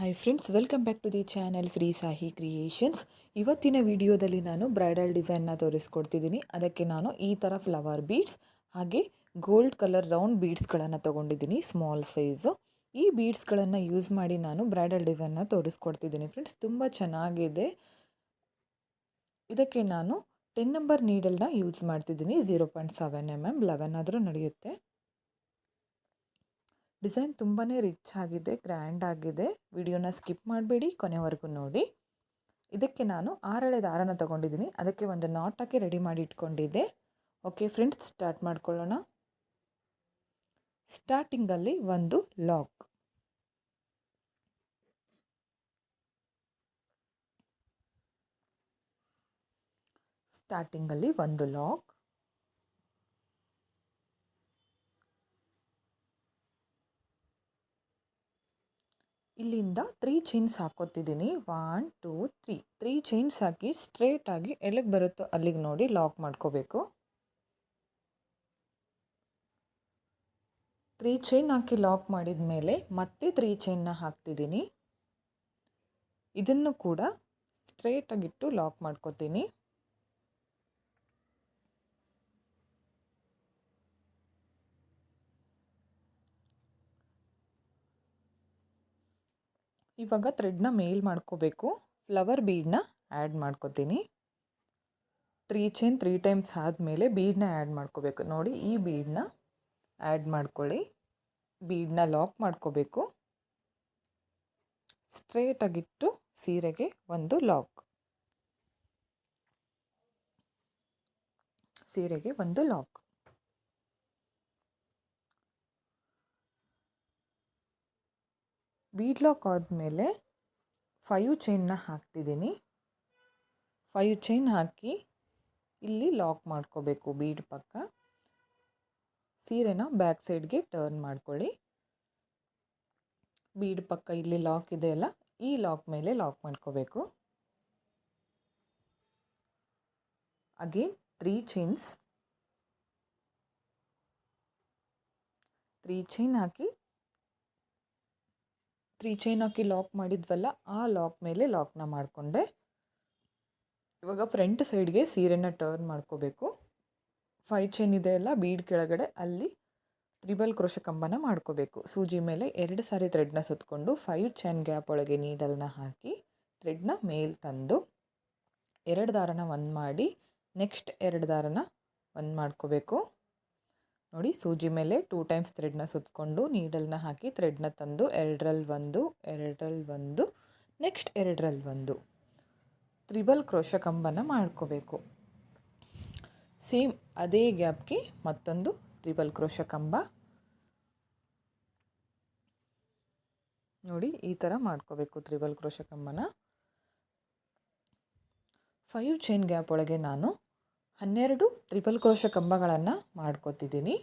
Hi friends welcome back to the channel Shri Sahi creations ಇವತ್ತಿನ ವಿಡಿಯೋದಲ್ಲಿ ನಾನು bridal ಡಿಸೈನ್ನ ತೋರಿಸ್ಕೊಡ್ತಿದ್ದೀನಿ. ಅದಕ್ಕೆ ನಾನು ಈ ಥರ ಫ್ಲವರ್ ಬೀಡ್ಸ್ ಹಾಗೆ ಗೋಲ್ಡ್ ಕಲರ್ ರೌಂಡ್ ಬೀಡ್ಸ್ಗಳನ್ನು ತೊಗೊಂಡಿದ್ದೀನಿ ಸ್ಮಾಲ್ ಸೈಜು ಈ ಬೀಡ್ಸ್ಗಳನ್ನು ಯೂಸ್ ಮಾಡಿ ನಾನು ಬ್ರೈಡಲ್ ಡಿಸೈನ್ನ ತೋರಿಸ್ಕೊಡ್ತಿದ್ದೀನಿ ಫ್ರೆಂಡ್ಸ್ ತುಂಬ ಚೆನ್ನಾಗಿದೆ. ಇದಕ್ಕೆ ನಾನು ಟೆನ್ ನಂಬರ್ ನೀಡಲ್ನ ಯೂಸ್ ಮಾಡ್ತಿದ್ದೀನಿ. Zero point seven M M eleven ಆದರೂ ನಡೆಯುತ್ತೆ. ಡಿಸೈನ್ ತುಂಬಾ ರಿಚ್ ಆಗಿದೆ, ಗ್ರ್ಯಾಂಡ್ ಆಗಿದೆ. ವಿಡಿಯೋನ ಸ್ಕಿಪ್ ಮಾಡಬೇಡಿ, ಕೊನೆವರೆಗೂ ನೋಡಿ. ಇದಕ್ಕೆ ನಾನು ಆರಳೆ ದಾರನ ತಗೊಂಡಿದ್ದೀನಿ. ಅದಕ್ಕೆ ಒಂದು ನಾಟ್ ಹಾಕಿ ರೆಡಿ ಮಾಡಿ ಇಟ್ಕೊಂಡಿದ್ದೆ. ಓಕೆ ಫ್ರೆಂಡ್ಸ್ ಸ್ಟಾರ್ಟ್ ಮಾಡ್ಕೊಳ್ಳೋಣ. ಸ್ಟಾರ್ಟಿಂಗಲ್ಲಿ ಒಂದು ಲಾಕ್ ಸ್ಟಾರ್ಟಿಂಗಲ್ಲಿ ಒಂದು ಲಾಕ್ ಇಲ್ಲಿಂದ three chains ಹಾಕೋತಿದ್ದೀನಿ. One two three three chains ಹಾಕಿ ಸ್ಟ್ರೇಟಾಗಿ ಎಲ್ಲಿಗೆ ಬರುತ್ತೋ ಅಲ್ಲಿಗೆ ನೋಡಿ ಲಾಕ್ ಮಾಡ್ಕೋಬೇಕು. ತ್ರೀ ಚೈನ್ ಹಾಕಿ ಲಾಕ್ ಮಾಡಿದ ಮೇಲೆ ಮತ್ತೆ ತ್ರೀ ಚೈನ್ನ ಹಾಕ್ತಿದ್ದೀನಿ. ಇದನ್ನು ಕೂಡ ಸ್ಟ್ರೇಟಾಗಿಟ್ಟು ಲಾಕ್ ಮಾಡ್ಕೋತೀನಿ. ಇವಾಗ ಥ್ರೆಡ್ನ ಮೇಲ್ ಮಾಡ್ಕೋಬೇಕು. ಫ್ಲವರ್ ಬೀಡನ್ನ ಆ್ಯಡ್ ಮಾಡ್ಕೋತೀನಿ. ತ್ರೀ ಚೈನ್ ತ್ರೀ ಟೈಮ್ಸ್ ಆದಮೇಲೆ ಬೀಡನ್ನ ಆ್ಯಡ್ ಮಾಡ್ಕೋಬೇಕು. ನೋಡಿ, ಈ ಬೀಡನ್ನ ಆ್ಯಡ್ ಮಾಡ್ಕೊಳ್ಳಿ. ಬೀಡನ್ನ ಲಾಕ್ ಮಾಡ್ಕೋಬೇಕು. ಸ್ಟ್ರೇಟಾಗಿಟ್ಟು ಸೀರೆಗೆ ಒಂದು ಲಾಕ್ ಸೀರೆಗೆ ಒಂದು ಲಾಕ್ ಬೀಡ್ ಲಾಕ್ ಆದಮೇಲೆ ಫೈವ್ ಚೈನ್ನ ಹಾಕ್ತಿದ್ದೀನಿ. ಫೈವ್ ಚೈನ್ ಹಾಕಿ ಇಲ್ಲಿ ಲಾಕ್ ಮಾಡ್ಕೋಬೇಕು ಬೀಡ್ ಪಕ್ಕ. ಸೀರೆನ ಬ್ಯಾಕ್ ಸೈಡ್ಗೆ ಟರ್ನ್ ಮಾಡ್ಕೊಳ್ಳಿ. ಬೀಡ್ ಪಕ್ಕ ಇಲ್ಲಿ ಲಾಕ್ ಇದೆ ಅಲ್ಲ, ಈ ಲಾಕ್ ಮೇಲೆ ಲಾಕ್ ಮಾಡ್ಕೋಬೇಕು. Again three chains three chain ಹಾಕಿ ತ್ರೀ ಚೈನ್ ಹಾಕಿ ಲಾಕ್ ಮಾಡಿದ್ವಲ್ಲ, ಆ ಲಾಕ್ ಮೇಲೆ ಲಾಕ್ನ ಮಾಡಿಕೊಂಡೆ. ಇವಾಗ ಫ್ರಂಟ್ ಸೈಡ್ಗೆ ಸೀರೆನ ಟರ್ನ್ ಮಾಡ್ಕೋಬೇಕು. ಫೈ ಚೈನ್ ಇದೆ ಅಲ್ಲ, ಬೀಡ್ ಕೆಳಗಡೆ ಅಲ್ಲಿ ತ್ರಿಬಲ್ ಕ್ರೋಶ ಕಂಬನ ಮಾಡ್ಕೋಬೇಕು. ಸೂಜಿ ಮೇಲೆ ಎರಡು ಸಾರಿ ಥ್ರೆಡ್ನ ಸುತ್ತಕೊಂಡು ಫೈವ್ ಚೈನ್ ಗ್ಯಾಪ್ ಒಳಗೆ ನೀಡಲ್ನ ಹಾಕಿ ಥ್ರೆಡ್ನ ಮೇಲ್ ತಂದು ಎರಡು ದಾರನ ಒಂದು ಮಾಡಿ ನೆಕ್ಸ್ಟ್ ಎರಡು ದಾರನ ಒಂದು ಮಾಡ್ಕೋಬೇಕು. ನೋಡಿ ಸೂಜಿ ಮೇಲೆ ಟೂ ಟೈಮ್ಸ್ ಥ್ರೆಡ್ನ ಸುತ್ತಕೊಂಡು ನೀಡಲ್ನ ಹಾಕಿ ಥ್ರೆಡ್ನ ತಂದು ಎರಡರಲ್ಲಿ ಒಂದು ಎರಡರಲ್ಲಿ ಒಂದು ನೆಕ್ಸ್ಟ್ ಎರಡರಲ್ಲಿ ಒಂದು. ತ್ರಿಬಲ್ ಕ್ರೋಶ ಕಂಬನ ಮಾಡ್ಕೋಬೇಕು. ಸೇಮ್ ಅದೇ ಗ್ಯಾಪ್ಗೆ ಮತ್ತೊಂದು ತ್ರಿಬಲ್ ಕ್ರೋಶ ಕಂಬ ನೋಡಿ ಈ ಥರ ಮಾಡ್ಕೋಬೇಕು ತ್ರಿಬಲ್ ಕ್ರೋಶ ಕಂಬನ ಫೈವ್ ಚೈನ್ ಗ್ಯಾಪ್ ಒಳಗೆ ನಾನು ಹನ್ನೆರಡು ತ್ರಿಬಲ್ ಕ್ರೋಶ ಕಂಬಗಳನ್ನು ಮಾಡ್ಕೋತಿದ್ದೀನಿ.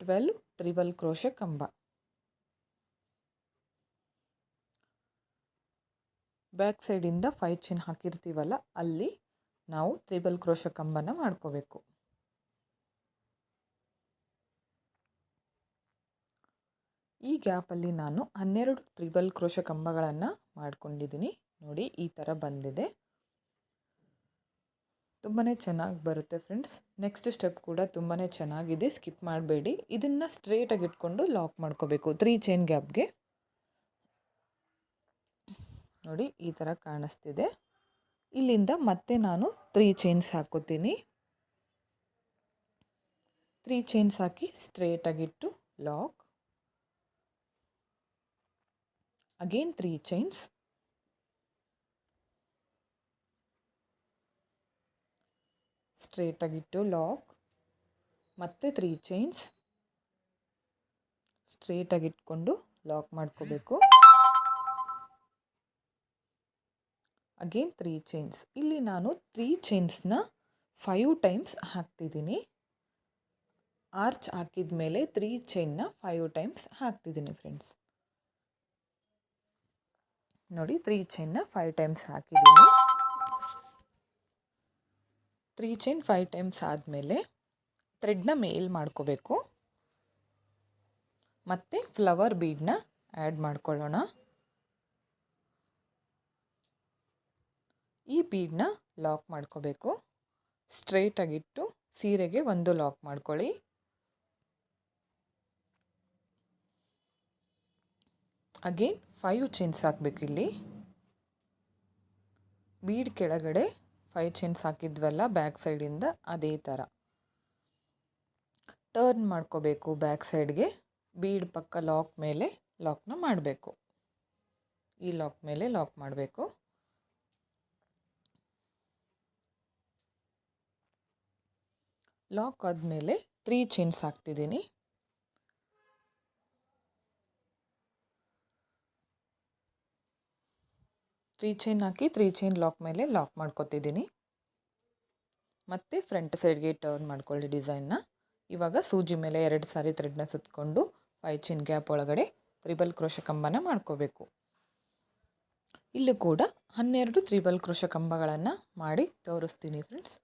ಟ್ವೆಲ್ ತ್ರಿಬಲ್ ಕ್ರೋಶ ಕಂಬ. ಬ್ಯಾಕ್ ಸೈಡಿಂದ ಫೈವ್ ಚೈನ್ ಹಾಕಿರ್ತೀವಲ್ಲ, ಅಲ್ಲಿ ನಾವು ಟ್ರಿಬಲ್ ಕ್ರೋಶ ಕಂಬನ ಮಾಡ್ಕೋಬೇಕು. ಈ ಗ್ಯಾಪಲ್ಲಿ ನಾನು ಹನ್ನೆರಡು ತ್ರಿಬಲ್ ಕ್ರೋಶ ಕಂಬಗಳನ್ನು ಮಾಡ್ಕೊಂಡಿದ್ದೀನಿ. ನೋಡಿ, ಈ ಥರ ಬಂದಿದೆ. ತುಂಬಾ ಚೆನ್ನಾಗಿ ಬರುತ್ತೆ ಫ್ರೆಂಡ್ಸ್ ನೆಕ್ಸ್ಟ್ ಸ್ಟೆಪ್ ಕೂಡ ತುಂಬಾ ಚೆನ್ನಾಗಿದೆ. ಸ್ಕಿಪ್ ಮಾಡಬೇಡಿ. ಇದನ್ನು ಸ್ಟ್ರೇಟಾಗಿ ಇಟ್ಕೊಂಡು ಲಾಕ್ ಮಾಡ್ಕೋಬೇಕು. ತ್ರೀ ಚೈನ್ ಗ್ಯಾಪ್ಗೆ ನೋಡಿ, ಈ ಥರ ಕಾಣಿಸ್ತಿದೆ. ಇಲ್ಲಿಂದ ಮತ್ತೆ ನಾನು ತ್ರೀ ಚೈನ್ಸ್ ಹಾಕೋತೀನಿ. ತ್ರೀ ಚೈನ್ಸ್ ಹಾಕಿ ಸ್ಟ್ರೇಟಾಗಿಟ್ಟು ಲಾಕ್ ಅಗೇನ್ ತ್ರೀ ಚೈನ್ಸ್ ಸ್ಟ್ರೇಟಾಗಿಟ್ಟು ಲಾಕ್ ಮತ್ತು ತ್ರೀ ಚೈನ್ಸ್ ಸ್ಟ್ರೇಟಾಗಿಟ್ಕೊಂಡು ಲಾಕ್ ಮಾಡ್ಕೋಬೇಕು. ಅಗೇನ್ ತ್ರೀ ಚೈನ್ಸ್ ಇಲ್ಲಿ ನಾನು ತ್ರೀ ಚೈನ್ಸ್ನ ಫೈವ್ ಟೈಮ್ಸ್ ಹಾಕ್ತಿದ್ದೀನಿ. ಆರ್ಚ್ ಹಾಕಿದ ಮೇಲೆ ತ್ರೀ ಚೈನ್ನ ಫೈವ್ ಟೈಮ್ಸ್ ಹಾಕ್ತಿದ್ದೀನಿ ಫ್ರೆಂಡ್ಸ್ ನೋಡಿ ತ್ರೀ ಚೈನ್ನ ಫೈವ್ ಟೈಮ್ಸ್ ಹಾಕಿದ್ದೀನಿ. ತ್ರೀ ಚೈನ್ ಫೈವ್ ಟೈಮ್ಸ್ ಆದಮೇಲೆ ಥ್ರೆಡ್ನ ಮೇಲ್ ಮಾಡ್ಕೋಬೇಕು. ಮತ್ತು ಫ್ಲವರ್ ಬೀಡನ್ನ ಆ್ಯಡ್ ಮಾಡ್ಕೊಳ್ಳೋಣ. ಈ ಬೀಡನ್ನ ಲಾಕ್ ಮಾಡ್ಕೋಬೇಕು. ಸ್ಟ್ರೇಟಾಗಿಟ್ಟು ಸೀರೆಗೆ ಒಂದು ಲಾಕ್ ಮಾಡ್ಕೊಳ್ಳಿ. ಅಗೇನ್ ಫೈವ್ ಚೈನ್ಸ್ ಹಾಕಬೇಕು ಇಲ್ಲಿ ಬೀಡ್ ಕೆಳಗಡೆ ಫೈವ್ ಚೈನ್ಸ್ ಹಾಕಿದ್ವಲ್ಲ ಬ್ಯಾಕ್ ಸೈಡಿಂದ ಅದೇ ಥರ ಟರ್ನ್ ಮಾಡ್ಕೋಬೇಕು ಬ್ಯಾಕ್ ಸೈಡ್ಗೆ ಬೀಡ್ ಪಕ್ಕ ಲಾಕ್ ಮೇಲೆ ಲಾಕ್ನ ಮಾಡಬೇಕು. ಈ ಲಾಕ್ ಮೇಲೆ ಲಾಕ್ ಮಾಡಬೇಕು. ಲಾಕ್ ಆದಮೇಲೆ ತ್ರೀ ಚೈನ್ಸ್ ಹಾಕ್ತಿದ್ದೀನಿ. ತ್ರೀ ಚೈನ್ ಹಾಕಿ ತ್ರೀ ಚೈನ್ ಲಾಕ್ ಮೇಲೆ ಲಾಕ್ ಮಾಡ್ಕೋತಿದ್ದೀನಿ. ಮತ್ತು ಫ್ರಂಟ್ ಸೈಡ್ಗೆ ಟರ್ನ್ ಮಾಡ್ಕೊಳ್ಳಿ ಡಿಸೈನ್ನ. ಇವಾಗ ಸೂಜಿ ಮೇಲೆ ಎರಡು ಸಾರಿ ಥ್ರೆಡ್ನ ಸುತ್ತಕೊಂಡು ಫೈವ್ ಚೈನ್ ಗ್ಯಾಪ್ ಒಳಗಡೆ ತ್ರಿಬಲ್ ಕ್ರೋಶ ಕಂಬನ ಮಾಡ್ಕೋಬೇಕು. ಇಲ್ಲೂ ಕೂಡ ಹನ್ನೆರಡು ತ್ರಿಬಲ್ ಕ್ರೋಶ ಕಂಬಗಳನ್ನು ಮಾಡಿ ತೋರಿಸ್ತೀನಿ ಫ್ರೆಂಡ್ಸ್.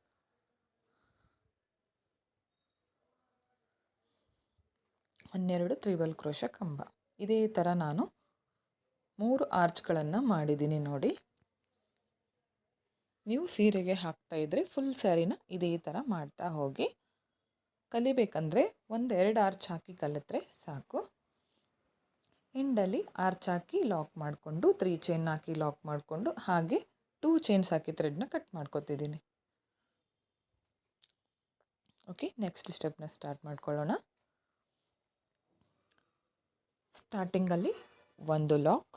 ಹನ್ನೆರಡು ತ್ರಿಬಲ್ ಕ್ರೋಶ ಕಂಬ. ಇದೇ ಥರ ನಾನು ಮೂರು ಆರ್ಚ್ಗಳನ್ನು ಮಾಡಿದ್ದೀನಿ ನೋಡಿ. ನೀವು ಸೀರೆಗೆ ಹಾಕ್ತಾ ಇದ್ದರೆ ಫುಲ್ ಸ್ಯಾರಿನ ಇದೇ ಥರ ಮಾಡ್ತಾ ಹೋಗಿ. ಕಲಿಬೇಕಂದ್ರೆ ಒಂದು ಎರಡು ಆರ್ಚ್ ಹಾಕಿ ಕಲಿತ್ರೆ ಸಾಕು. ಎಂಡಲ್ಲಿ ಆರ್ಚ್ ಹಾಕಿ ಲಾಕ್ ಮಾಡಿಕೊಂಡು, ತ್ರೀ ಚೈನ್ ಹಾಕಿ ಲಾಕ್ ಮಾಡಿಕೊಂಡು, ಹಾಗೆ ಟೂ ಚೈನ್ಸ್ ಹಾಕಿ ಥ್ರೆಡ್ನ ಕಟ್ ಮಾಡ್ಕೋತಿದ್ದೀನಿ ಓಕೆ, ನೆಕ್ಸ್ಟ್ ಸ್ಟೆಪ್ನ ಸ್ಟಾರ್ಟ್ ಮಾಡ್ಕೊಳ್ಳೋಣ. ಸ್ಟಾರ್ಟಿಂಗಲ್ಲಿ ಒಂದು ಲಾಕ್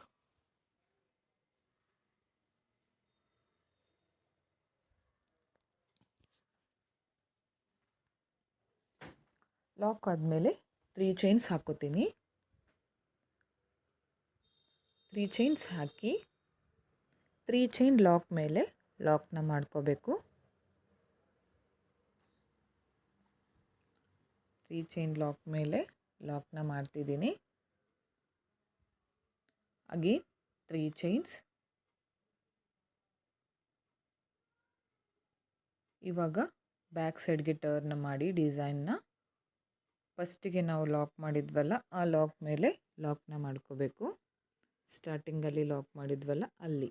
ಲಾಕ್ ಆದಮೇಲೆ ತ್ರೀ ಚೈನ್ಸ್ ಹಾಕೋತೀನಿ. ತ್ರೀ ಚೈನ್ಸ್ ಹಾಕಿ ತ್ರೀ ಚೈನ್ ಲಾಕ್ ಮೇಲೆ ಲಾಕ್ನ ಮಾಡ್ಕೋಬೇಕು. ತ್ರೀ ಚೈನ್ ಲಾಕ್ ಮೇಲೆ ಲಾಕ್ನ ಮಾಡ್ತಿದ್ದೀನಿ. ಅಗೇನ್ ತ್ರೀ ಚೈನ್ಸ್ ಇವಾಗ ಬ್ಯಾಕ್ ಸೈಡ್ಗೆ ಟರ್ನ್ ಮಾಡಿ ಡಿಸೈನ್ನ ಫಸ್ಟಿಗೆ ನಾವು ಲಾಕ್ ಮಾಡಿದ್ವಲ್ಲ, ಆ ಲಾಕ್ ಮೇಲೆ ಲಾಕ್ನ ಮಾಡ್ಕೋಬೇಕು. ಸ್ಟಾರ್ಟಿಂಗಲ್ಲಿ ಲಾಕ್ ಮಾಡಿದ್ವಲ್ಲ, ಅಲ್ಲಿ.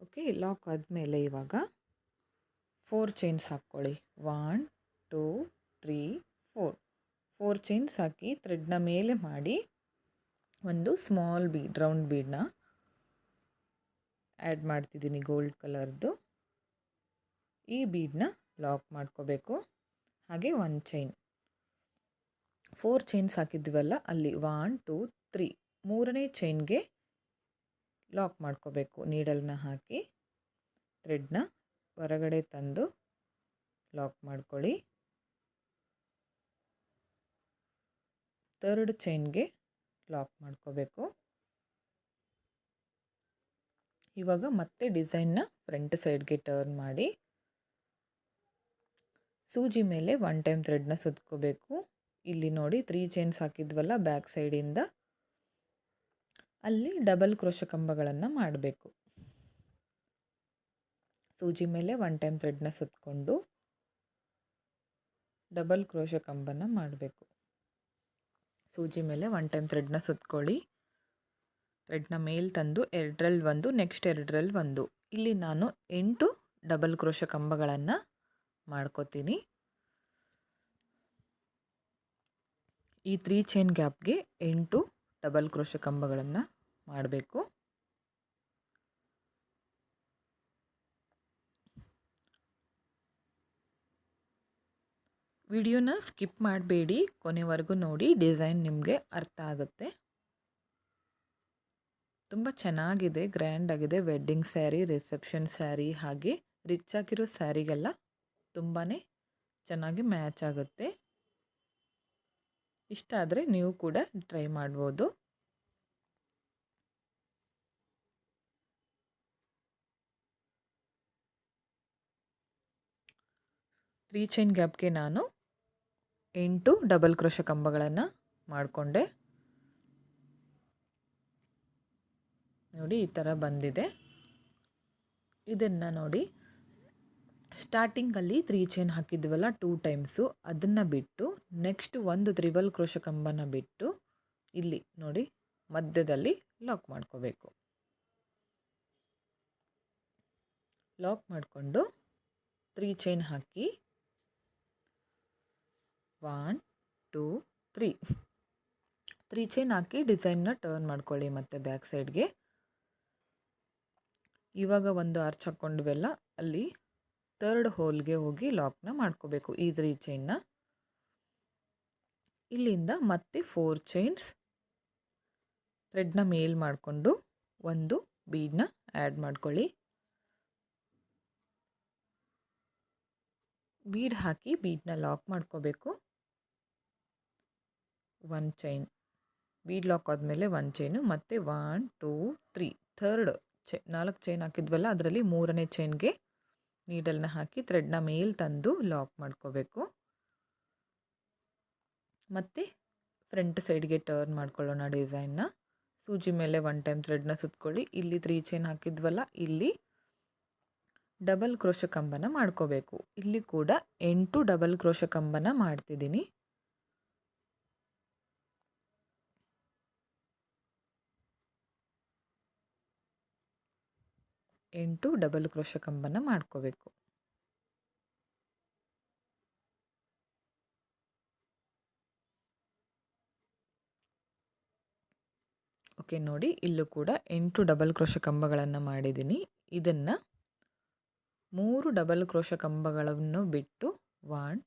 ಓಕೆ, ಲಾಕ್ ಆದಮೇಲೆ ಇವಾಗ ಫೋರ್ ಚೈನ್ಸ್ ಹಾಕ್ಕೊಳ್ಳಿ. One, two, three, four. Four chains ಹಾಕಿ ಥ್ರೆಡ್ನ ಮೇಲೆ ಮಾಡಿ ಒಂದು ಸ್ಮಾಲ್ ಬೀಡ್, ರೌಂಡ್ ಬೀಡನ್ನ ಆ್ಯಡ್ ಮಾಡ್ತಿದ್ದೀನಿ ಗೋಲ್ಡ್ ಕಲರ್ದು. ಈ ಬೀಡನ್ನ ಲಾಕ್ ಮಾಡ್ಕೋಬೇಕು. ಹಾಗೆ ಒನ್ ಚೈನ್ ಫೋರ್ ಚೈನ್ಸ್ ಹಾಕಿದ್ವಲ್ಲ, ಅಲ್ಲಿ ಒನ್ ಟೂ ತ್ರೀ ಮೂರನೇ ಚೈನ್ಗೆ ಲಾಕ್ ಮಾಡ್ಕೋಬೇಕು. ನೀಡಲ್ನ ಹಾಕಿ ಥ್ರೆಡ್ನ ಹೊರಗಡೆ ತಂದು ಲಾಕ್ ಮಾಡ್ಕೊಳ್ಳಿ. ತರ್ಡ್ ಚೈನ್ಗೆ ಲಾಕ್ ಮಾಡ್ಕೋಬೇಕು. ಇವಾಗ ಮತ್ತೆ ಡಿಸೈನ್ನ ಫ್ರಂಟ್ ಸೈಡ್ಗೆ ಟರ್ನ್ ಮಾಡಿ. ಸೂಜಿ ಮೇಲೆ ಒನ್ ಟೈಮ್ ಥ್ರೆಡ್ನ ಸುತ್ಕೋಬೇಕು. ಇಲ್ಲಿ ನೋಡಿ ತ್ರೀ ಚೈನ್ಸ್ ಹಾಕಿದ್ವಲ್ಲ ಬ್ಯಾಕ್ ಸೈಡಿಂದ ಅಲ್ಲಿ ಡಬಲ್ ಕ್ರೋಶ ಕಂಬಗಳನ್ನು ಮಾಡಬೇಕು. ಸೂಜಿ ಮೇಲೆ ಒನ್ ಟೈಮ್ ಥ್ರೆಡ್ನ ಸುತ್ತಕೊಂಡು ಡಬಲ್ ಕ್ರೋಶ ಕಂಬನ ಮಾಡಬೇಕು. ಸೂಜಿ ಮೇಲೆ ಒನ್ ಟೈಮ್ ಥ್ರೆಡ್ನ ಸುತ್ಕೊಳ್ಳಿ. ಥ್ರೆಡ್ನ ಮೇಲ್ ತಂದು ಎರಡರಲ್ಲಿ ಒಂದು ನೆಕ್ಸ್ಟ್ ಎರಡರಲ್ಲಿ ಒಂದು. ಇಲ್ಲಿ ನಾನು ಎಂಟು ಡಬಲ್ ಕ್ರೋಶ ಕಂಬಗಳನ್ನು ಮಾಡ್ಕೋತೀನಿ. ಈ ತ್ರೀ ಚೈನ್ ಗ್ಯಾಪ್ಗೆ ಎಂಟು ಡಬಲ್ ಕ್ರೋಶ ಕಂಬಗಳನ್ನು ಮಾಡಬೇಕು. ವಿಡಿಯೋನ ಸ್ಕಿಪ್ ಮಾಡಬೇಡಿ, ಕೊನೆವರೆಗೂ ನೋಡಿ, ಡಿಸೈನ್ ನಿಮಗೆ ಅರ್ಥ ಆಗುತ್ತೆ. ತುಂಬ ಚೆನ್ನಾಗಿದೆ ಗ್ರ್ಯಾಂಡ್ ಆಗಿದೆ ವೆಡ್ಡಿಂಗ್ ಸ್ಯಾರಿ ರಿಸೆಪ್ಷನ್ ಸ್ಯಾರಿ ಹಾಗೆ ರಿಚ್ ಆಗಿರೋ ಸ್ಯಾರಿಗೆಲ್ಲ ತುಂಬಾ ಚೆನ್ನಾಗಿ ಮ್ಯಾಚ್ ಆಗುತ್ತೆ. ಇಷ್ಟ ಆದರೆ ನೀವು ಕೂಡ ಟ್ರೈ ಮಾಡ್ಬೋದು. ತ್ರೀ ಚೈನ್ ಗ್ಯಾಪ್ಗೆ ನಾನು ಎಂಟು ಡಬಲ್ ಕ್ರೋಶ ಕಂಬಗಳನ್ನು ಮಾಡಿಕೊಂಡೆ. ನೋಡಿ ಈ ಥರ ಬಂದಿದೆ. ಇದನ್ನು ನೋಡಿ ಸ್ಟಾರ್ಟಿಂಗಲ್ಲಿ ತ್ರೀ ಚೈನ್ ಹಾಕಿದ್ವಲ್ಲ ಟೂ ಟೈಮ್ಸು ಅದನ್ನು ಬಿಟ್ಟು ನೆಕ್ಸ್ಟ್ ಒಂದು ತ್ರಿಬಲ್ ಕ್ರೋಶ ಕಂಬನ ಬಿಟ್ಟು, ಇಲ್ಲಿ ನೋಡಿ, ಮಧ್ಯದಲ್ಲಿ ಲಾಕ್ ಮಾಡ್ಕೋಬೇಕು. ಲಾಕ್ ಮಾಡಿಕೊಂಡು ತ್ರೀ ಚೈನ್ ಹಾಕಿ one two three three chain ಹಾಕಿ ಡಿಸೈನ್ನ ಟರ್ನ್ ಮಾಡ್ಕೊಳ್ಳಿ ಮತ್ತು ಬ್ಯಾಕ್ ಸೈಡ್ಗೆ ಇವಾಗ ಒಂದು ಅರ್ಚ್ ಹಾಕ್ಕೊಂಡ್ವೆಲ್ಲ ಅಲ್ಲಿ ತರ್ಡ್ ಹೋಲ್ಗೆ ಹೋಗಿ ಲಾಕ್ನ ಮಾಡ್ಕೋಬೇಕು. ಈ ತ್ರೀ ಚೈನ್ನ ಇಲ್ಲಿಂದ ಮತ್ತೆ ಫೋರ್ ಚೈನ್ಸ್ ಥ್ರೆಡ್ನ ಮೇಲ್ ಮಾಡಿಕೊಂಡು ಒಂದು ಬೀಡನ್ನ ಆ್ಯಡ್ ಮಾಡ್ಕೊಳ್ಳಿ. ಬೀಡ್ ಹಾಕಿ ಬೀಡನ್ನ ಲಾಕ್ ಮಾಡ್ಕೋಬೇಕು. ಒನ್ ಚೈನ್ ಬೀಡ್ ಲಾಕ್ ಆದಮೇಲೆ ಒನ್ ಚೈನು ಮತ್ತು ಒನ್ ಟೂ ತ್ರೀ ಥರ್ಡ್ ಚೈ ನಾಲ್ಕು ಚೈನ್ ಹಾಕಿದ್ವಲ್ಲ, ಅದರಲ್ಲಿ ಮೂರನೇ ಚೈನ್ಗೆ ನೀಡಲ್ನ ಹಾಕಿ ಥ್ರೆಡ್ನ ಮೇಲೆ ತಂದು ಲಾಕ್ ಮಾಡ್ಕೋಬೇಕು. ಮತ್ತು ಫ್ರಂಟ್ ಸೈಡ್ಗೆ ಟರ್ನ್ ಮಾಡ್ಕೊಳ್ಳೋಣ ಡಿಸೈನ್ನ ಸೂಜಿ ಮೇಲೆ ಒನ್ ಟೈಮ್ ಥ್ರೆಡ್ನ ಸುತ್ಕೊಳ್ಳಿ. ಇಲ್ಲಿ ತ್ರೀ ಚೈನ್ ಹಾಕಿದ್ವಲ್ಲ, ಇಲ್ಲಿ ಡಬಲ್ ಕ್ರೋಶ ಕಂಬನ ಮಾಡ್ಕೋಬೇಕು. ಇಲ್ಲಿ ಕೂಡ ಎಂಟು ಡಬಲ್ ಕ್ರೋಶ ಕಂಬನ ಮಾಡ್ತಿದ್ದೀನಿ. ಎಂಟು ಡಬಲ್ ಕ್ರೋಶ ಕಂಬನ ಮಾಡ್ಕೋಬೇಕು. ಓಕೆ, ನೋಡಿ ಇಲ್ಲೂ ಕೂಡ ಎಂಟು ಡಬಲ್ ಕ್ರೋಶ ಕಂಬಗಳನ್ನು ಮಾಡಿದ್ದೀನಿ. ಇದನ್ನು ಮೂರು ಡಬಲ್ ಕ್ರೋಶ ಕಂಬಗಳನ್ನು ಬಿಟ್ಟು ಒನ್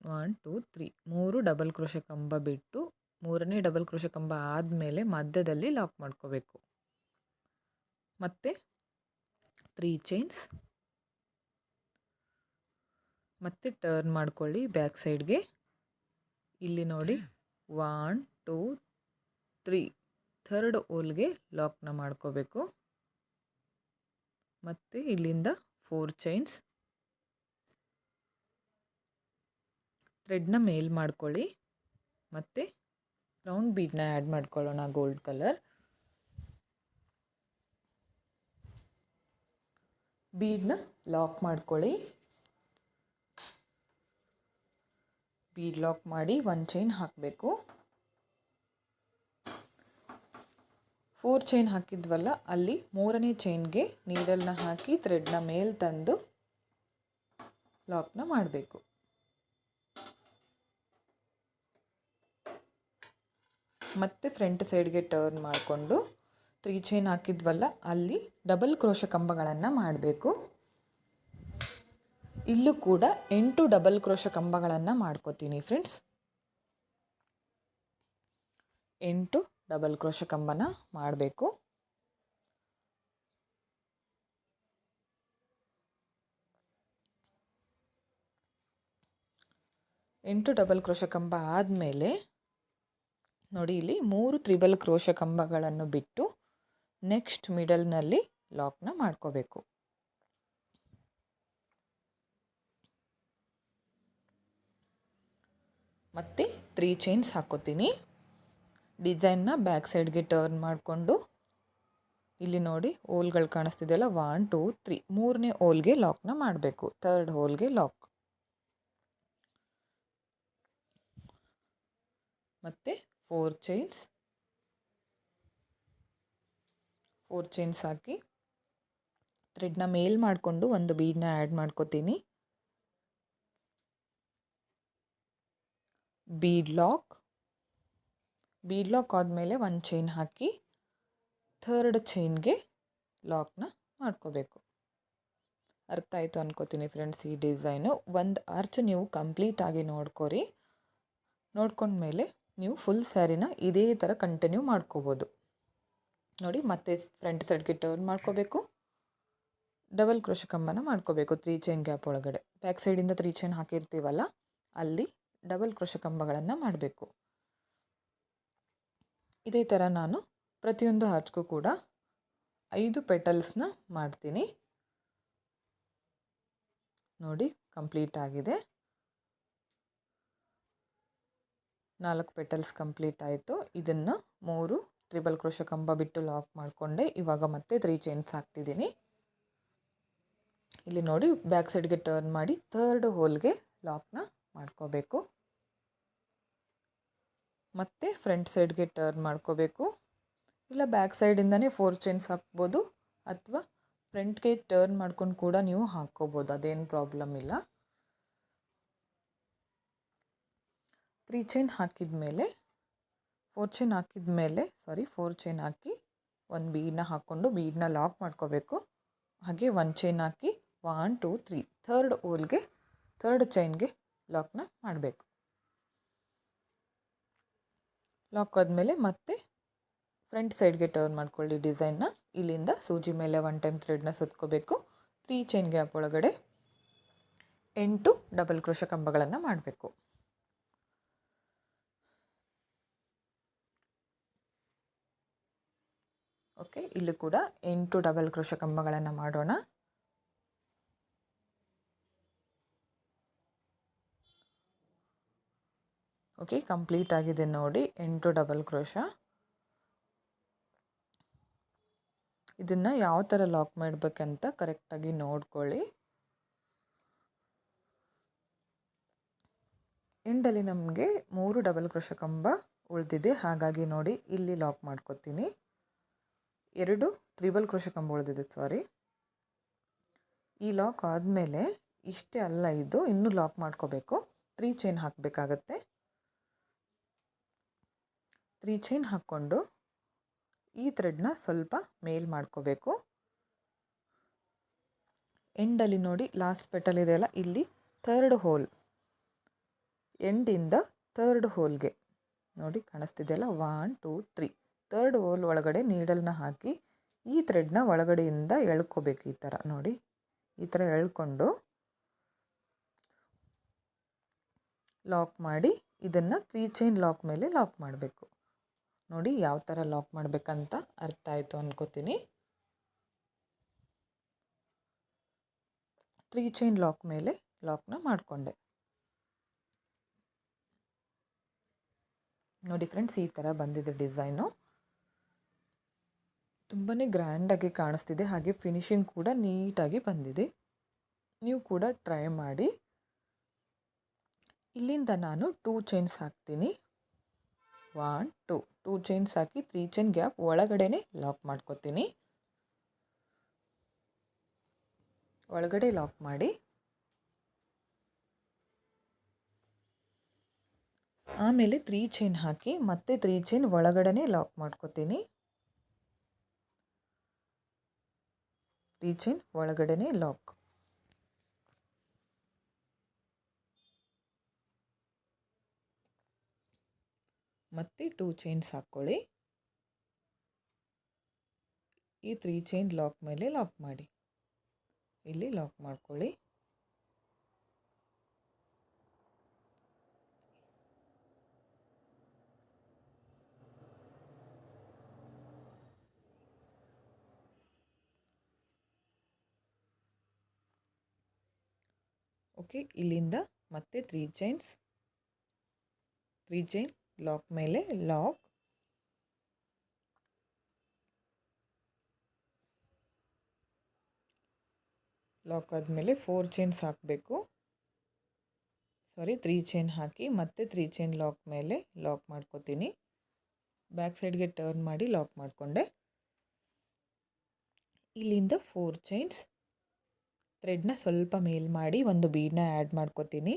ಒನ್, ಟೂ, ತ್ರೀ, ಮೂರು ಡಬಲ್ ಕ್ರೋಶ ಕಂಬ ಬಿಟ್ಟು ಮೂರನೇ ಡಬಲ್ ಕ್ರೋಶ ಕಂಬ ಆದಮೇಲೆ ಮಧ್ಯದಲ್ಲಿ ಲಾಕ್ ಮಾಡ್ಕೋಬೇಕು. ಮತ್ತು ತ್ರೀ ಚೈನ್ಸ್ ಮತ್ತು ಟರ್ನ್ ಮಾಡ್ಕೊಳ್ಳಿ ಬ್ಯಾಕ್ ಸೈಡ್ಗೆ ಇಲ್ಲಿ ನೋಡಿ ಒನ್ ಟೂ ತ್ರೀ ಥರ್ಡ್ ಓಲ್ಗೆ ಲಾಕ್ನ ಮಾಡ್ಕೋಬೇಕು. ಮತ್ತು ಇಲ್ಲಿಂದ ಫೋರ್ ಚೈನ್ಸ್ ಥ್ರೆಡ್ನ ಮೇಲ್ ಮಾಡ್ಕೊಳ್ಳಿ. ಮತ್ತು ರೌಂಡ್ ಬೀಡನ್ನ ಆ್ಯಡ್ ಮಾಡ್ಕೊಳ್ಳೋಣ ಗೋಲ್ಡ್ ಕಲರ್ ಬೀಡನ್ನ ಲಾಕ್ ಮಾಡ್ಕೊಳ್ಳಿ. ಬೀಡ್ ಲಾಕ್ ಮಾಡಿ ಒನ್ ಚೈನ್ ಹಾಕಬೇಕು. ಫೋರ್ ಚೈನ್ ಹಾಕಿದ್ವಲ್ಲ, ಅಲ್ಲಿ ಮೂರನೇ ಚೈನ್ಗೆ ನೀಡಲ್ನ ಹಾಕಿ ಥ್ರೆಡ್ನ ಮೇಲೆ ತಂದು ಲಾಕ್ನ ಮಾಡಬೇಕು. ಮತ್ತೆ ಫ್ರಂಟ್ ಸೈಡ್ಗೆ ಟರ್ನ್ ಮಾಡಿಕೊಂಡು ತ್ರೀ ಚೈನ್ ಹಾಕಿದ್ವಲ್ಲ, ಅಲ್ಲಿ ಡಬಲ್ ಕ್ರೋಶ ಕಂಬಗಳನ್ನು ಮಾಡಬೇಕು. ಇಲ್ಲೂ ಕೂಡ ಎಂಟು ಡಬಲ್ ಕ್ರೋಶ ಕಂಬಗಳನ್ನು ಮಾಡ್ಕೋತೀನಿ ಫ್ರೆಂಡ್ಸ್ ಎಂಟು ಡಬಲ್ ಕ್ರೋಶ ಕಂಬನ ಮಾಡಬೇಕು. ಎಂಟು ಡಬಲ್ ಕ್ರೋಶ ಕಂಬ ಆದಮೇಲೆ ನೋಡಿ ಇಲ್ಲಿ ಮೂರು ತ್ರಿಬಲ್ ಕ್ರೋಶ ಕಂಬಗಳನ್ನು ಬಿಟ್ಟು ನೆಕ್ಸ್ಟ್ ಮಿಡಲ್ನಲ್ಲಿ ಲಾಕ್ನ ಮಾಡ್ಕೋಬೇಕು. ಮತ್ತು ತ್ರೀ ಚೈನ್ಸ್ ಹಾಕೋತೀನಿ. ಡಿಸೈನ್ನ ಬ್ಯಾಕ್ ಸೈಡ್ಗೆ ಟರ್ನ್ ಮಾಡಿಕೊಂಡು, ಇಲ್ಲಿ ನೋಡಿ ಹೋಲ್ಗಳು ಕಾಣಿಸ್ತಿದೆಯಲ್ಲ ಒನ್ ಟೂ ತ್ರೀ ಮೂರನೇ ಓಲ್ಗೆ ಲಾಕ್ನ ಮಾಡಬೇಕು. ಥರ್ಡ್ ಹೋಲ್ಗೆ ಲಾಕ್ ಮತ್ತು ಫೋರ್ ಚೈನ್ಸ್ ಫೋರ್ ಚೈನ್ಸ್ ಹಾಕಿ ಥ್ರೆಡ್ನ ಮೇಲ್ ಮಾಡಿಕೊಂಡು ಒಂದು ಬೀಡನ್ನ ಆ್ಯಡ್ ಮಾಡ್ಕೋತೀನಿ. ಬೀಡ್ ಲಾಕ್ ಬೀಡ್ ಲಾಕ್ ಆದಮೇಲೆ ಒಂದು ಚೈನ್ ಹಾಕಿ ಥರ್ಡ್ ಚೈನ್ಗೆ ಲಾಕ್ನ ಮಾಡ್ಕೋಬೇಕು. ಅರ್ಥ ಆಯಿತು ಅನ್ಕೋತೀನಿ ಫ್ರೆಂಡ್ಸ್ ಈ ಡಿಸೈನು ಒಂದು ಅರ್ಚ್ ನೀವು ಕಂಪ್ಲೀಟಾಗಿ ನೋಡ್ಕೊರಿ. ನೋಡ್ಕೊಂಡ್ಮೇಲೆ ನೀವು ಫುಲ್ ಸ್ಯಾರಿನ ಇದೇ ಥರ ಕಂಟಿನ್ಯೂ ಮಾಡ್ಕೋಬೋದು. ನೋಡಿ ಮತ್ತೆ ಫ್ರಂಟ್ ಸೈಡ್ಗೆ ಟರ್ನ್ ಮಾಡ್ಕೋಬೇಕು. ಡಬಲ್ ಕ್ರೋಶ ಕಂಬನ ಮಾಡ್ಕೋಬೇಕು, ತ್ರೀ ಚೈನ್ ಗ್ಯಾಪ್ ಒಳಗಡೆ. ಬ್ಯಾಕ್ ಸೈಡಿಂದ ತ್ರೀ ಚೈನ್ ಹಾಕಿರ್ತೀವಲ್ಲ, ಅಲ್ಲಿ ಡಬಲ್ ಕ್ರೋಶ ಕಂಬಗಳನ್ನು ಮಾಡಬೇಕು. ಇದೇ ಥರ ನಾನು ಪ್ರತಿಯೊಂದು ಆರ್ಚ್ಗೂ ಕೂಡ ಐದು ಪೆಟಲ್ಸ್ನ ಮಾಡ್ತೀನಿ. ನೋಡಿ, ಕಂಪ್ಲೀಟ್ ಆಗಿದೆ. ನಾಲ್ಕು ಪೆಟಲ್ಸ್ ಕಂಪ್ಲೀಟ್ ಆಯಿತು. ಇದನ್ನು ಮೂರು ಟ್ರಿಬಲ್ ಕ್ರೋಶ ಕಂಬ ಬಿಟ್ಟು ಲಾಕ್ ಮಾಡಿಕೊಂಡೆ. ಇವಾಗ ಮತ್ತೆ ತ್ರೀ ಚೈನ್ಸ್ ಹಾಕ್ತಿದ್ದೀನಿ. ಇಲ್ಲಿ ನೋಡಿ ಬ್ಯಾಕ್ ಸೈಡ್ಗೆ ಟರ್ನ್ ಮಾಡಿ ಥರ್ಡ್ ಹೋಲ್ಗೆ ಲಾಕ್ನ ಮಾಡ್ಕೋಬೇಕು. ಮತ್ತು ಫ್ರಂಟ್ ಸೈಡ್ಗೆ ಟರ್ನ್ ಮಾಡ್ಕೋಬೇಕು. ಇಲ್ಲ ಬ್ಯಾಕ್ ಸೈಡಿಂದನೇ ಫೋರ್ ಚೈನ್ಸ್ ಹಾಕ್ಬೋದು ಅಥವಾ ಫ್ರಂಟ್ಗೆ ಟರ್ನ್ ಮಾಡ್ಕೊಂಡು ಕೂಡ ನೀವು ಹಾಕ್ಕೋಬೋದು, ಅದೇನು ಪ್ರಾಬ್ಲಮ್ ಇಲ್ಲ. ತ್ರೀ ಚೈನ್ ಹಾಕಿದ ಮೇಲೆ ಫೋರ್ ಚೈನ್ ಹಾಕಿದ ಮೇಲೆ ಸಾರಿ ಫೋರ್ ಚೈನ್ ಹಾಕಿ ಒಂದು ಬೀಡನ್ನ ಹಾಕ್ಕೊಂಡು ಬೀಡನ್ನ ಲಾಕ್ ಮಾಡ್ಕೋಬೇಕು. ಹಾಗೆ ಒಂದು ಚೈನ್ ಹಾಕಿ ಒನ್ ಟು ತ್ರೀ ಥರ್ಡ್ ಓಲ್ಗೆ ಥರ್ಡ್ ಚೈನ್ಗೆ ಲಾಕ್ನ ಮಾಡಬೇಕು. ಲಾಕ್ ಆದಮೇಲೆ ಮತ್ತೆ ಫ್ರಂಟ್ ಸೈಡ್ಗೆ ಟರ್ನ್ ಮಾಡ್ಕೊಳ್ಳಿ ಡಿಸೈನ್ನ ಇಲ್ಲಿಂದ ಸೂಜಿ ಮೇಲೆ ಒನ್ ಟೈಮ್ ಥ್ರೆಡ್ನ ಸುತ್ಕೋಬೇಕು. ತ್ರೀ ಚೈನ್ ಗ್ಯಾಪ್ ಒಳಗಡೆ ಎಂಟು ಡಬಲ್ ಕ್ರೋಶ ಕಂಬಗಳನ್ನು ಮಾಡಬೇಕು. ಓಕೆ ಇಲ್ಲಿ ಕೂಡ ಎಂಟು ಡಬಲ್ ಕ್ರೋಶ ಕಂಬಗಳನ್ನು ಮಾಡೋಣ. ಓಕೆ, ಕಂಪ್ಲೀಟ್ ಆಗಿದೆ ನೋಡಿ. ಎಂಟು ಡಬಲ್ ಕ್ರೋಶ. ಇದನ್ನು ಯಾವ ಥರ ಲಾಕ್ ಮಾಡಬೇಕಂತ ಕರೆಕ್ಟಾಗಿ ನೋಡ್ಕೊಳ್ಳಿ. ಎಂಡಲ್ಲಿ ನಮಗೆ ಮೂರು ಡಬಲ್ ಕ್ರೋಶ ಕಂಬ ಉಳಿದಿದೆ. ಹಾಗಾಗಿ ನೋಡಿ, ಇಲ್ಲಿ ಲಾಕ್ ಮಾಡ್ಕೊತೀನಿ. ಎರಡು ತ್ರಿಬಲ್ ಕ್ರೋಶ ಕಂಬ ಉಳಿದಿದೆ ಸಾರಿ ಈ ಲಾಕ್ ಆದಮೇಲೆ ಇಷ್ಟೇ ಅಲ್ಲ ಇದು, ಇನ್ನೂ ಲಾಕ್ ಮಾಡ್ಕೋಬೇಕು. ತ್ರೀ ಚೈನ್ ಹಾಕಬೇಕಾಗತ್ತೆ. ತ್ರೀ ಚೈನ್ ಹಾಕ್ಕೊಂಡು ಈ ಥ್ರೆಡ್ನ ಸ್ವಲ್ಪ ಮೇಲ್ ಮಾಡ್ಕೋಬೇಕು. ಎಂಡಲ್ಲಿ ನೋಡಿ ಲಾಸ್ಟ್ ಪೆಟಲ್ ಇದೆಯಲ್ಲ ಇಲ್ಲಿ ಥರ್ಡ್ ಹೋಲ್ ಎಂಡಿಂದ ಥರ್ಡ್ ಹೋಲ್ಗೆ ನೋಡಿ ಕಾಣಿಸ್ತಿದೆಯಲ್ಲ one two three third hole ಒಳಗಡೆ ನೀಡಲ್ನ ಹಾಕಿ ಈ ಥ್ರೆಡ್ನ ಒಳಗಡೆಯಿಂದ ಎಳ್ಕೋಬೇಕು ಈ ಥರ ನೋಡಿ, ಈ ಥರ ಎಳ್ಕೊಂಡು ಲಾಕ್ ಮಾಡಿ ಇದನ್ನು ತ್ರೀ ಚೈನ್ ಲಾಕ್ ಮೇಲೆ ಲಾಕ್ ಮಾಡಬೇಕು. ನೋಡಿ ಯಾವ ಥರ ಲಾಕ್ ಮಾಡಬೇಕಂತ ಅರ್ಥ ಆಯಿತು ಅನ್ಕೋತೀನಿ. ತ್ರೀ ಚೈನ್ ಲಾಕ್ ಮೇಲೆ ಲಾಕ್ನ ಮಾಡಿಕೊಂಡೆ. ನೋಡಿ ಫ್ರೆಂಡ್ಸ್ ಈ ಥರ ಬಂದಿದೆ ಡಿಸೈನು ತುಂಬಾ ಗ್ರ್ಯಾಂಡಾಗಿ ಕಾಣಿಸ್ತಿದೆ, ಹಾಗೆ ಫಿನಿಶಿಂಗ್ ಕೂಡ ನೀಟಾಗಿ ಬಂದಿದೆ. ನೀವು ಕೂಡ ಟ್ರೈ ಮಾಡಿ. ಇಲ್ಲಿಂದ ನಾನು ಟೂ ಚೈನ್ಸ್ ಹಾಕ್ತೀನಿ. ಒನ್ ಟು ಟೂ ಚೈನ್ಸ್ ಹಾಕಿ ತ್ರೀ ಚೈನ್ ಗ್ಯಾಪ್ ಒಳಗಡೆನೆ ಲಾಕ್ ಮಾಡ್ಕೊತೀನಿ. ಒಳಗಡೆ ಲಾಕ್ ಮಾಡಿ. ಆಮೇಲೆ ತ್ರೀ ಚೈನ್ ಹಾಕಿ, ಮತ್ತೆ ತ್ರೀ ಚೈನ್ ಒಳಗಡೆನೆ ಲಾಕ್ ಮಾಡ್ಕೊತೀನಿ. ತ್ರೀ ಚೈನ್ ಒಳಗಡೆನೇ ಲಾಕ್ ಮತ್ತು ಟೂ ಚೈನ್ಸ್ ಹಾಕ್ಕೊಳ್ಳಿ ಈ ತ್ರೀ ಚೈನ್ ಲಾಕ್ ಮೇಲೆ ಲಾಕ್ ಮಾಡಿ. ಇಲ್ಲಿ ಲಾಕ್ ಮಾಡ್ಕೊಳ್ಳಿ. ಓಕೆ ಇಲ್ಲಿಂದ ಮತ್ತೆ three chains three chain lock ಮೇಲೆ ಲಾಕ್ ಲಾಕ್ ಆದಮೇಲೆ ಫೋರ್ ಚೈನ್ಸ್ ಹಾಕಬೇಕು. ಸಾರಿ ತ್ರೀ ಚೈನ್ ಹಾಕಿ ಮತ್ತೆ ತ್ರೀ ಚೈನ್ ಲಾಕ್ ಮೇಲೆ ಲಾಕ್ ಮಾಡ್ಕೋತೀನಿ. ಬ್ಯಾಕ್ ಸೈಡ್ಗೆ ಟರ್ನ್ ಮಾಡಿ ಲಾಕ್ ಮಾಡಿಕೊಂಡೆ. ಇಲ್ಲಿಂದ ಫೋರ್ ಚೈನ್ಸ್ ಥ್ರೆಡ್ನ ಸ್ವಲ್ಪ ಮೇಲ್ ಮಾಡಿ ಒಂದು ಬೀಡನ್ನ ಆ್ಯಡ್ ಮಾಡ್ಕೋತೀನಿ.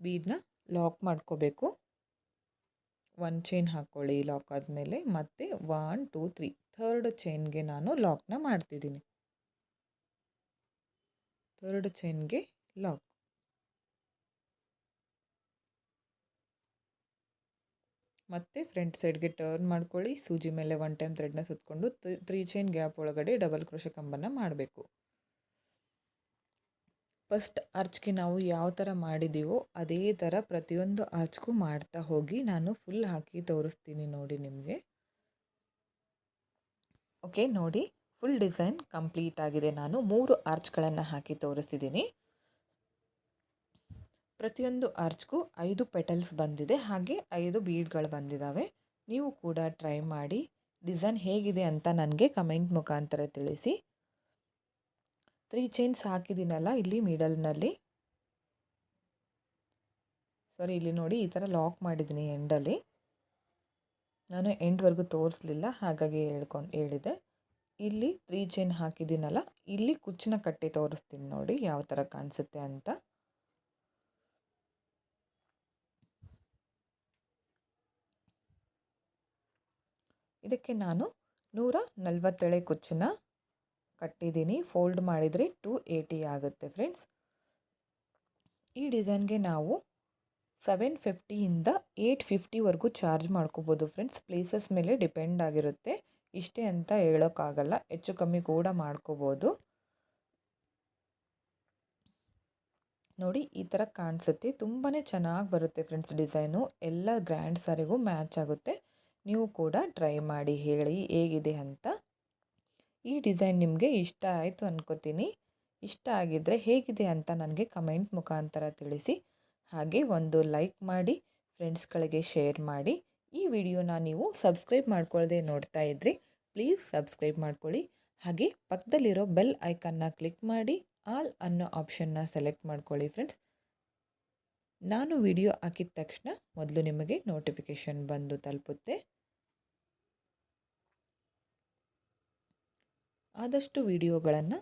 ಬೀಡನ್ನ ಲಾಕ್ ಮಾಡ್ಕೋಬೇಕು. ಒನ್ ಚೈನ್ ಹಾಕ್ಕೊಳ್ಳಿ ಲಾಕ್ ಆದಮೇಲೆ ಮತ್ತೆ ಒನ್, ಟೂ, ತ್ರೀ ಥರ್ಡ್ ಚೈನ್ಗೆ ನಾನು ಲಾಕ್ನ ಮಾಡ್ತಿದ್ದೀನಿ. ಥರ್ಡ್ ಚೈನ್ಗೆ ಲಾಕ್. ಮತ್ತೆ ಫ್ರಂಟ್ ಸೈಡ್ಗೆ ಟರ್ನ್ ಮಾಡ್ಕೊಳ್ಳಿ. ಸೂಜಿ ಮೇಲೆ ಒನ್ ಟೈಮ್ ಥ್ರೆಡ್ನ ಸುತ್ತಕೊಂಡು ತ್ರೀ ಚೈನ್ ಗ್ಯಾಪ್ ಒಳಗಡೆ ಡಬಲ್ ಕ್ರೋಶ ಕಂಬನ ಮಾಡಬೇಕು. ಫಸ್ಟ್ ಆರ್ಚ್ಗೆ ನಾವು ಯಾವ ಥರ ಮಾಡಿದ್ದೀವೋ ಅದೇ ಥರ ಪ್ರತಿಯೊಂದು ಆರ್ಚ್ಗೂ ಮಾಡ್ತಾ ಹೋಗಿ ನಾನು ಫುಲ್ ಹಾಕಿ ತೋರಿಸ್ತೀನಿ ನೋಡಿ ನಿಮಗೆ. ಓಕೆ ನೋಡಿ ಫುಲ್ ಡಿಸೈನ್ ಕಂಪ್ಲೀಟ್ ಆಗಿದೆ. ನಾನು ಮೂರು ಆರ್ಚ್ಗಳನ್ನು ಹಾಕಿ ತೋರಿಸಿದ್ದೀನಿ ಪ್ರತಿಯೊಂದು ಆರ್ಚ್ಗೂ ಐದು ಪೆಟಲ್ಸ್ ಬಂದಿದೆ. ಹಾಗೆ ಐದು ಬೀಡ್ಗಳು ಬಂದಿದ್ದಾವೆ ನೀವು ಕೂಡ ಟ್ರೈ ಮಾಡಿ. ಡಿಸೈನ್ ಹೇಗಿದೆ ಅಂತ ನನಗೆ ಕಮೆಂಟ್ ಮುಖಾಂತರ ತಿಳಿಸಿ. ತ್ರೀ ಚೈನ್ಸ್ ಹಾಕಿದ್ದೀನಲ್ಲ, ಇಲ್ಲಿ ಮಿಡಲ್ನಲ್ಲಿ ಸಾರಿ ಇಲ್ಲಿ ನೋಡಿ ಈ ಥರ ಲಾಕ್ ಮಾಡಿದ್ದೀನಿ ಎಂಡಲ್ಲಿ ನಾನು ಎಂಡ್ವರೆಗೂ ತೋರಿಸ್ಲಿಲ್ಲ, ಹಾಗಾಗಿ ಹೇಳ್ಕೊಂಡು, ಹೇಳಿದೆ. ಇಲ್ಲಿ ತ್ರೀ ಚೈನ್ ಹಾಕಿದ್ದೀನಲ್ಲ, ಇಲ್ಲಿ ಕುಚ್ಚಿನ ಕಟ್ಟಿ ತೋರಿಸ್ತೀನಿ ನೋಡಿ ಯಾವ ಥರ ಕಾಣಿಸುತ್ತೆ ಅಂತ. ಇದಕ್ಕೆ ನಾನು ನೂರ ನಲ್ವತ್ತೆಳೆ ಕುಚ್ಚನ್ನ ಕಟ್ಟಿದ್ದೀನಿ. ಫೋಲ್ಡ್ ಮಾಡಿದರೆ ಟು ಏಯ್ಟಿ ಆಗುತ್ತೆ ಫ್ರೆಂಡ್ಸ್ ಈ ಡಿಸೈನ್ಗೆ ನಾವು ಸೆವೆನ್ ಫಿಫ್ಟಿಯಿಂದ ಏಯ್ಟ್ ಫಿಫ್ಟಿವರೆಗೂ ಚಾರ್ಜ್ ಮಾಡ್ಕೋಬೋದು ಫ್ರೆಂಡ್ಸ್ ಪ್ಲೇಸಸ್ ಮೇಲೆ ಡಿಪೆಂಡ್ ಆಗಿರುತ್ತೆ. ಇಷ್ಟೇ ಅಂತ ಹೇಳೋಕ್ಕಾಗಲ್ಲ. ಹೆಚ್ಚು ಕಮ್ಮಿ ಕೂಡ ಮಾಡ್ಕೋಬೋದು. ನೋಡಿ, ಈ ಥರ ಕಾಣಿಸುತ್ತೆ. ತುಂಬಾ ಚೆನ್ನಾಗಿ ಬರುತ್ತೆ ಫ್ರೆಂಡ್ಸ್ ಡಿಸೈನು ಎಲ್ಲ ಗ್ರ್ಯಾಂಡ್ ಸಾರಿಗೂ ಮ್ಯಾಚ್ ಆಗುತ್ತೆ. ನೀವು ಕೂಡ ಟ್ರೈ ಮಾಡಿ ಹೇಳಿ ಹೇಗಿದೆ ಅಂತ. ಈ ಡಿಸೈನ್ ನಿಮಗೆ ಇಷ್ಟ ಆಯಿತು ಅನ್ಕೋತೀನಿ. ಇಷ್ಟ ಆಗಿದ್ದರೆ ಹೇಗಿದೆ ಅಂತ ನನಗೆ ಕಮೆಂಟ್ ಮುಖಾಂತರ ತಿಳಿಸಿ. ಹಾಗೆ ಒಂದು ಲೈಕ್ ಮಾಡಿ ಫ್ರೆಂಡ್ಸ್ಗಳಿಗೆ ಶೇರ್ ಮಾಡಿ. ಈ ವಿಡಿಯೋನ ನೀವು ಸಬ್ಸ್ಕ್ರೈಬ್ ಮಾಡ್ಕೊಳ್ಳದೆ ನೋಡ್ತಾ ಇದ್ರಿ, ಪ್ಲೀಸ್ ಸಬ್ಸ್ಕ್ರೈಬ್ ಮಾಡ್ಕೊಳ್ಳಿ. ಹಾಗೆ ಪಕ್ಕದಲ್ಲಿರೋ ಬೆಲ್ ಐಕನ್ನ ಕ್ಲಿಕ್ ಮಾಡಿ, ಆಲ್ ಅನ್ನೋ ಆಪ್ಷನ್ನ ಸೆಲೆಕ್ಟ್ ಮಾಡ್ಕೊಳ್ಳಿ ಫ್ರೆಂಡ್ಸ್. ನಾನು ವಿಡಿಯೋ ಹಾಕಿದ ತಕ್ಷಣ ಮೊದಲು ನಿಮಗೆ ನೋಟಿಫಿಕೇಷನ್ ಬಂದು ತಲುಪುತ್ತೆ. ಆದಷ್ಟು ವಿಡಿಯೋಗಳನ್ನು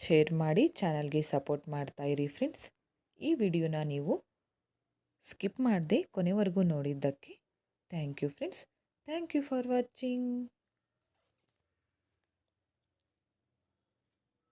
ಶೇರ್ ಮಾಡಿ ಚಾನಲ್ಗೆ ಸಪೋರ್ಟ್ ಮಾಡ್ತಾ ಇರಿ ಫ್ರೆಂಡ್ಸ್. ಈ ವಿಡಿಯೋನ ನೀವು ಸ್ಕಿಪ್ ಮಾಡದೆ ಕೊನೆವರೆಗೂ ನೋಡಿದ್ದಕ್ಕೆ thank you friends. Thank you for watching.